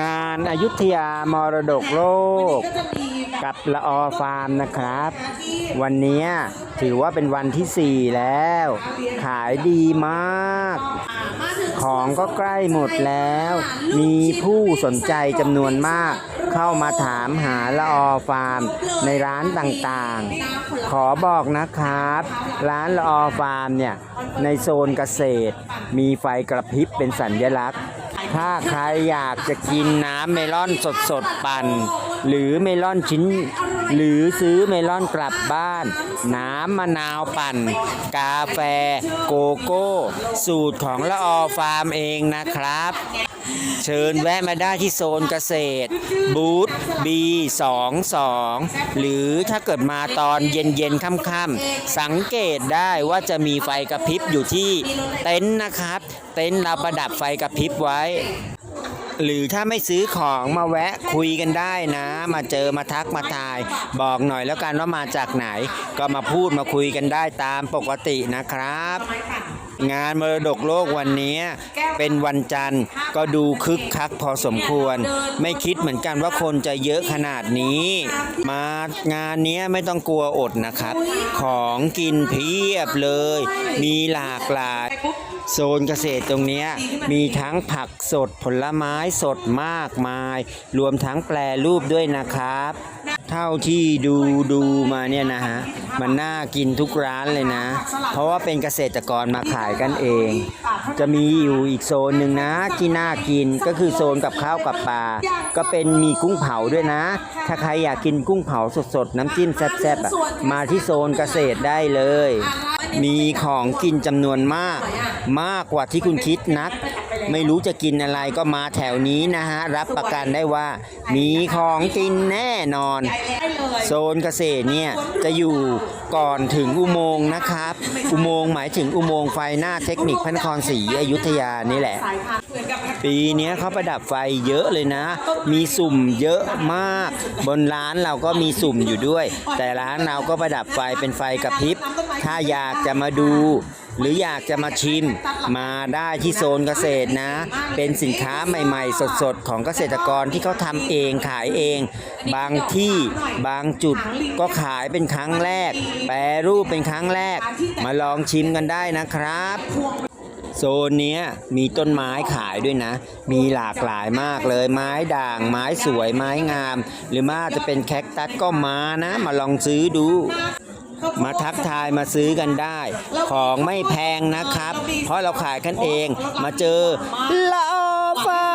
งานอายุทยามรดกโลก กับละออฟาร์มนะครับ วันนี้ถือว่าเป็นวันที่ 4 แล้ว ขายดีมาก ของก็ใกล้หมดแล้ว มีผู้สนใจจำนวนมาก เข้ามาถามหาละออฟาร์มในร้านต่างๆ ขอบอกนะครับ ร้านละออฟาร์มเนี่ย ในโซนเกษตร มีไฟกระพริบเป็นสัญลักษณ์ ถ้าใครอยากจะกินน้ำเมลอนสดๆปั่น หรือเมลอนชิ้น หรือซื้อเมลอนกลับบ้าน น้ำมะนาวปั่น กาแฟ โกโก้ สูตรของละออฟาร์มเองนะครับ เชิญแวะมาได้ที่โซนเกษตร บูธ B22 หรือถ้าเกิดมาตอนเย็นๆค่ำๆสังเกตได้ว่าจะมีไฟกระพริบอยู่ที่เต็นท์นะครับ เต็นท์เราประดับไฟกระพริบไว้ หรือถ้าไม่ซื้อของมาแวะคุยกันได้นะ มาเจอมาทักมาทาย บอกหน่อยแล้วกันว่ามาจากไหน ก็มาพูดมาคุยกันได้ตามปกตินะครับ งานมรดกโลกวันนี้เป็นวันจันทร์ก็ดูคึกคักพอสมควร ไม่คิดเหมือนกันว่าคนจะเยอะขนาดนี้ มางานนี้ไม่ต้องกลัวอดนะครับ ของกินเพียบเลย มีหลากหลายโซนเกษตรตรงนี้มีทั้งผักสดผลไม้สดมากมาย รวมทั้งแปรรูปด้วยนะครับ เท่าที่ดูดูมาเนี่ยนะฮะ มันน่ากินทุกร้านเลยนะ เพราะว่าเป็นเกษตรกรมาขายกันเอง จะมีอยู่อีกโซนหนึ่งนะที่น่ากินก็คือโซนกับข้าวกับปลาก็เป็นมีกุ้งเผาด้วยนะ ถ้าใครอยากกินกุ้งเผาสดๆ น้ำจิ้มแซ่บๆมาที่โซนเกษตรได้เลย มีของกินจำนวนมาก มากกว่าที่คุณคิดนัก ไม่รู้จะกินอะไรก็มาแถวนี้นะฮะ รับประกันได้ว่า มีของกินแน่นอนโซนเกษตรเนี่ยจะอยู่ก่อนถึงอุโมงค์นะครับ อุโมงค์หมายถึงอุโมงค์ไฟหน้าเทคนิคพระนครศรีอยุธยานี่แหละปีเนี้ยเขาประดับไฟเยอะเลยนะ มีสุ่มเยอะมาก บนร้านเราก็มีสุ่มอยู่ด้วย แต่ร้านเราก็ประดับไฟเป็นไฟกระพริบ ถ้าอยากจะมาดู หรืออยากจะมาชิมมาได้ที่โซนเกษตรนะ เป็นสินค้าใหม่ ๆ สดๆ ของเกษตรกรที่เขาทำเองขายเอง บางที่บางจุดก็ขายเป็นครั้งแรก แปรรูปเป็นครั้งแรก มาลองชิมกันได้นะครับโซนนี้มีต้นไม้ขายด้วยนะ มีหลากหลายมากเลย ไม้ด่าง ไม้สวย ไม้งาม หรือว่าจะเป็นแคคตัสก็มานะ มาลองซื้อดู มาทักทายมาซื้อกันได้ ของไม่แพงนะครับ เพราะเราขายกันเองมาเจอลาฟ้า